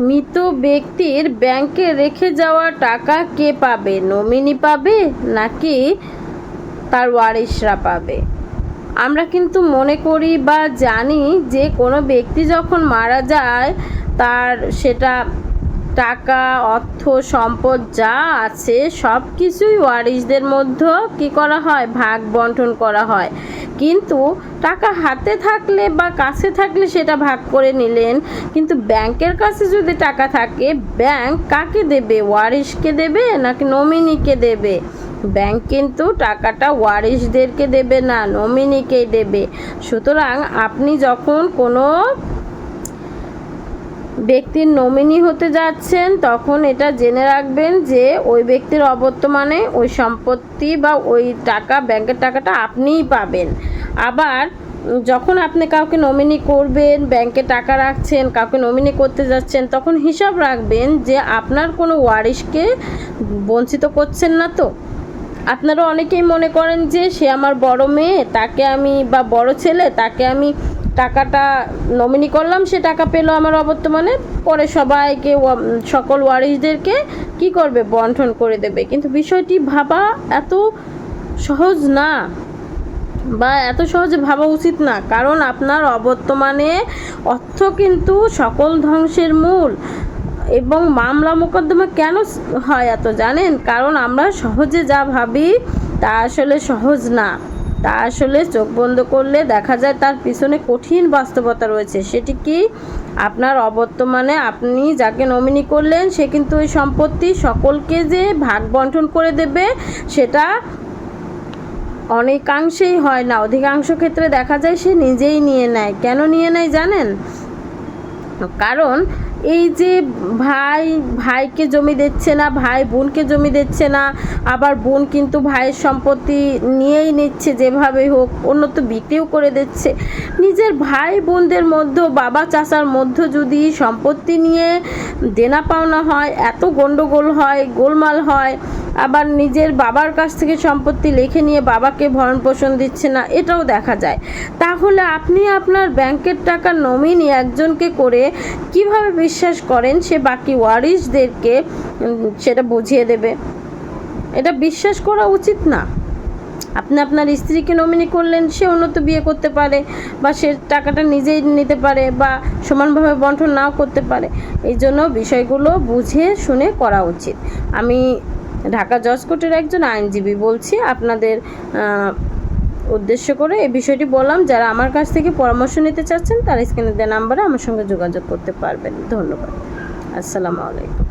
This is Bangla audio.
মৃত ব্যক্তির ব্যাংকে রেখে যাওয়া টাকা কে পাবে? নমিনি পাবে নাকি তার ওয়ারিশরা পাবে? আমরা কিন্তু মনে করি বা জানি যে কোনো ব্যক্তি যখন মারা যায়, তার সেটা টাকা, অর্থ, সম্পদ যা আছে সব কিছুই ওয়ারিশদের মধ্যে কি করা হয়? ভাগ বন্টন করা হয়। কিন্তু টাকা হাতে থাকলে বা কাছে থাকলে সেটা ভাগ করে নিলেন। কিন্তু ব্যাংকের কাছে যদি টাকা থাকে, ব্যাংক কাকে দেবে? ওয়ারিশকে দেবে নাকি নমিনিকে দেবে? ব্যাংক কিন্তু টাকাটা ওয়ারিশদেরকে দেবে না, নমিনিকেই দেবে। সুতরাং আপনি যখন কোনো ব্যক্তির নমিনি হতে যাচ্ছেন, তখন এটা জেনে রাখবেন যে ওই ব্যক্তির অবর্তমানে ওই সম্পত্তি বা ওই টাকা, ব্যাংকের টাকাটা আপনিই পাবেন। আবার যখন আপনি কাউকে নমিনি করবেন, ব্যাংকে টাকা রাখছেন, কাউকে নমিনি করতে যাচ্ছেন, তখন হিসাব রাখবেন যে আপনার কোনো ওয়ারিশকে বঞ্চিত করছেন না তো। আপনারা অনেকেই মনে করেন যে সে আমার বড় মেয়ে, তাকে আমি বা বড় ছেলে, তাকে আমি টাকাটা নমিনি করলাম, সে টাকা পেল আমার অবর্তমানে, পরে সবাইকে সকল ওয়ারিশদেরকে কি করবে? বন্টন করে দেবে। কিন্তু বিষয়টি ভাবা এত সহজ না বা এত সহজে ভাবা উচিত না। কারণ আপনার অবর্তমানে অর্থ কিন্তু সকল ধ্বংসের মূল। এবং মামলা মোকদ্দমা কেন হয় এত জানেন? কারণ আমরা সহজে যা ভাবি, তা আসলে সহজ না। তা আসলে চোখ বন্ধ করলে দেখা যায় তার পিছনে কঠিন বাস্তবতা রয়েছে। সেটি কি? আপনার অবর্তমানে আপনি যাকে নমিনি করলেন, সে কিন্তু ওই সম্পত্তি সকলকে যে ভাগ বন্টন করে দেবে, সেটা অনেকাংশেই হয় না। অধিকাংশ ক্ষেত্রে দেখা যায় সে নিজেই নিয়ে নেয়। কেন নিয়ে নেয় জানেন? কারণ এই যে ভাই, ভাইকে জমি দিচ্ছে না, ভাই বোনকে জমি দিচ্ছে না, আবার বোন কিন্তু ভাইয়ের সম্পত্তি নিয়েই নিচ্ছে যেভাবে হোক, অন্য তো বিক্রিও করে দিচ্ছে। নিজের ভাই বোনদের মধ্যে, বাবা চাচার মধ্যে যদি সম্পত্তি নিয়ে দেনা পাওনা হয়, এত গন্ডগোল হয়, গোলমাল হয় আবার নিজের বাবার কাছ থেকে সম্পত্তি লিখে নিয়ে বাবাকে ভরণ পোষণ দিচ্ছে না, এটাও দেখা যায়। তাহলে আপনি আপনার ব্যাংকের টাকা নমিনি একজনকে করে কীভাবে বিশ্বাস করেন সে বাকি ওয়ারিশদেরকে সেটা বুঝিয়ে দেবে? এটা বিশ্বাস করা উচিত না। আপনি আপনার স্ত্রীকে নমিনি করলেন, সে উন্নত বিয়ে করতে পারে বা সে টাকাটা নিজেই নিতে পারে বা সমানভাবে বন্টন নাও করতে পারে। এই জন্য বিষয়গুলো বুঝে শুনে করা উচিত। আমি ঢাকা জজ কোর্টের একজন আইনজীবী বলছি, আপনাদের উদ্দেশ্য করে এই বিষয়টি বললাম। যারা আমার কাছ থেকে পরামর্শ নিতে চাচ্ছেন, তারা স্ক্রিনে দেওয়া নাম্বারে আমার সঙ্গে যোগাযোগ করতে পারবেন। ধন্যবাদ। আসসালামু আলাইকুম।